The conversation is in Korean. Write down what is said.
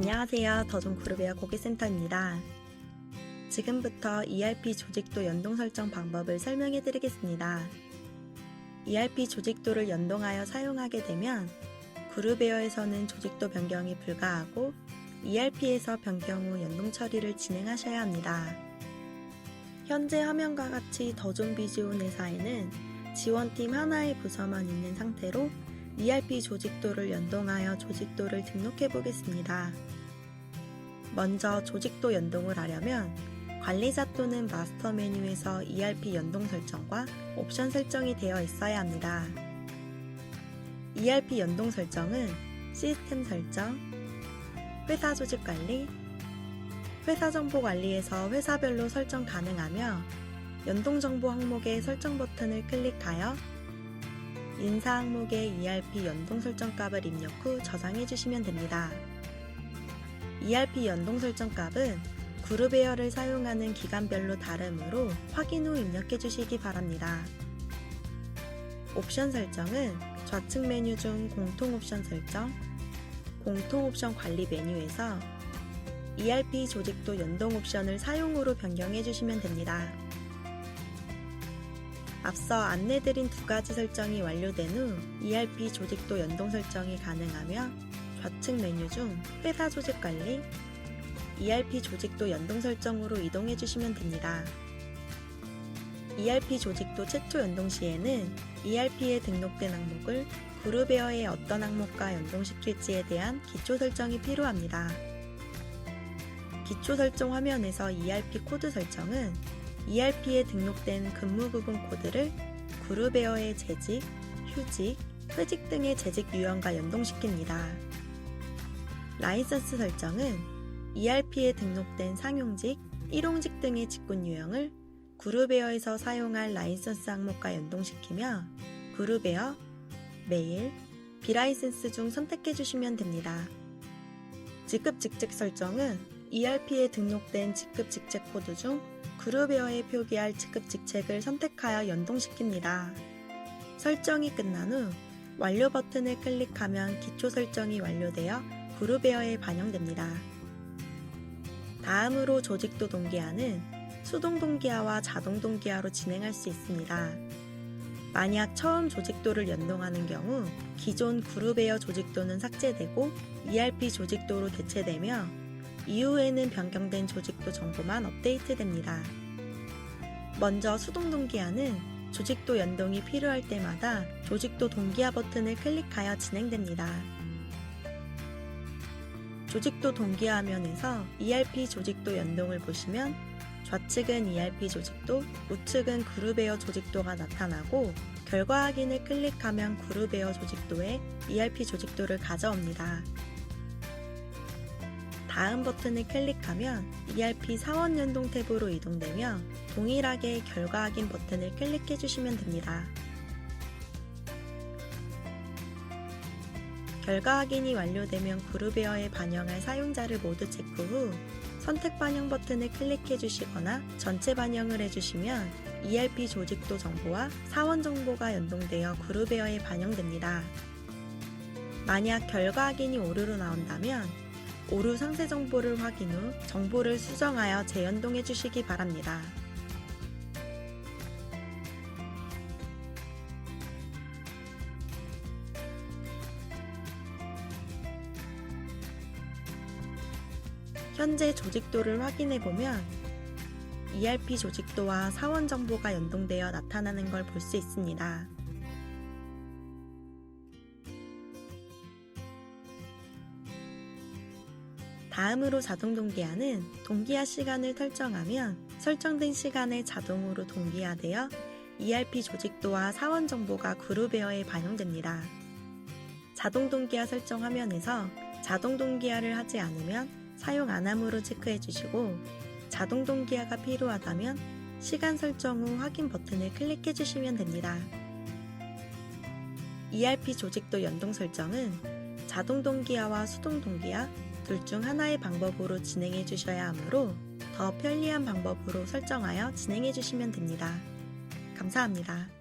안녕하세요. 더존그룹웨어 고객센터입니다. 지금부터 ERP 조직도 연동 설정 방법을 설명해 드리겠습니다. ERP 조직도를 연동하여 사용하게 되면 그룹웨어에서는 조직도 변경이 불가하고 ERP에서 변경 후 연동 처리를 진행하셔야 합니다. 현재 화면과 같이 더존 비즈온 회사에는 지원팀 하나의 부서만 있는 상태로 ERP 조직도를 연동하여 조직도를 등록해 보겠습니다. 먼저 조직도 연동을 하려면 관리자 또는 마스터 메뉴에서 ERP 연동 설정과 옵션 설정이 되어 있어야 합니다. ERP 연동 설정은 시스템 설정, 회사 조직 관리, 회사 정보 관리에서 회사별로 설정 가능하며 연동 정보 항목의 설정 버튼을 클릭하여 인사 항목의 ERP 연동 설정 값을 입력 후 저장해 주시면 됩니다. ERP 연동 설정 값은 그룹웨어를 사용하는 기간별로 다르므로 확인 후 입력해 주시기 바랍니다. 옵션 설정은 좌측 메뉴 중 공통 옵션 설정, 공통 옵션 관리 메뉴에서 ERP 조직도 연동 옵션을 사용으로 변경해 주시면 됩니다. 앞서 안내드린 두 가지 설정이 완료된 후 ERP 조직도 연동 설정이 가능하며 좌측 메뉴 중 회사 조직 관리, ERP 조직도 연동 설정으로 이동해 주시면 됩니다. ERP 조직도 최초 연동 시에는 ERP에 등록된 항목을 그룹웨어의 어떤 항목과 연동시킬지에 대한 기초 설정이 필요합니다. 기초 설정 화면에서 ERP 코드 설정은 ERP에 등록된 근무 구분 코드를 그룹웨어의 재직, 휴직, 퇴직 등의 재직 유형과 연동시킵니다. 라이선스 설정은 ERP에 등록된 상용직, 일용직 등의 직군 유형을 그룹웨어에서 사용할 라이선스 항목과 연동시키며 그룹웨어, 메일, 비라이센스 중 선택해 주시면 됩니다. 직급 직책 설정은 ERP에 등록된 직급 직책 코드 중 그룹웨어에 표기할 직급 직책을 선택하여 연동시킵니다. 설정이 끝난 후 완료 버튼을 클릭하면 기초 설정이 완료되어 그룹웨어에 반영됩니다. 다음으로 조직도 동기화는 수동 동기화와 자동 동기화로 진행할 수 있습니다. 만약 처음 조직도를 연동하는 경우 기존 그룹웨어 조직도는 삭제되고 ERP 조직도로 대체되며 이후에는 변경된 조직도 정보만 업데이트됩니다. 먼저 수동 동기화는 조직도 연동이 필요할 때마다 조직도 동기화 버튼을 클릭하여 진행됩니다. 조직도 동기화 화면에서 ERP 조직도 연동을 보시면 좌측은 ERP 조직도, 우측은 그룹웨어 조직도가 나타나고 결과 확인을 클릭하면 그룹웨어 조직도에 ERP 조직도를 가져옵니다. 다음 버튼을 클릭하면 ERP 사원 연동 탭으로 이동되며 동일하게 결과 확인 버튼을 클릭해 주시면 됩니다. 결과 확인이 완료되면 그룹웨어에 반영할 사용자를 모두 체크 후 선택 반영 버튼을 클릭해 주시거나 전체 반영을 해주시면 ERP 조직도 정보와 사원 정보가 연동되어 그룹웨어에 반영됩니다. 만약 결과 확인이 오류로 나온다면 오류 상세 정보를 확인 후 정보를 수정하여 재연동해 주시기 바랍니다. 현재 조직도를 확인해 보면 ERP 조직도와 사원 정보가 연동되어 나타나는 걸 볼 수 있습니다. 다음으로 자동 동기화는 동기화 시간을 설정하면 설정된 시간에 자동으로 동기화되어 ERP 조직도와 사원 정보가 그룹웨어에 반영됩니다. 자동 동기화 설정 화면에서 자동 동기화를 하지 않으면 사용 안 함으로 체크해 주시고 자동 동기화가 필요하다면 시간 설정 후 확인 버튼을 클릭해 주시면 됩니다. ERP 조직도 연동 설정은 자동 동기화와 수동 동기화 둘 중 하나의 방법으로 진행해 주셔야 하므로 더 편리한 방법으로 설정하여 진행해 주시면 됩니다. 감사합니다.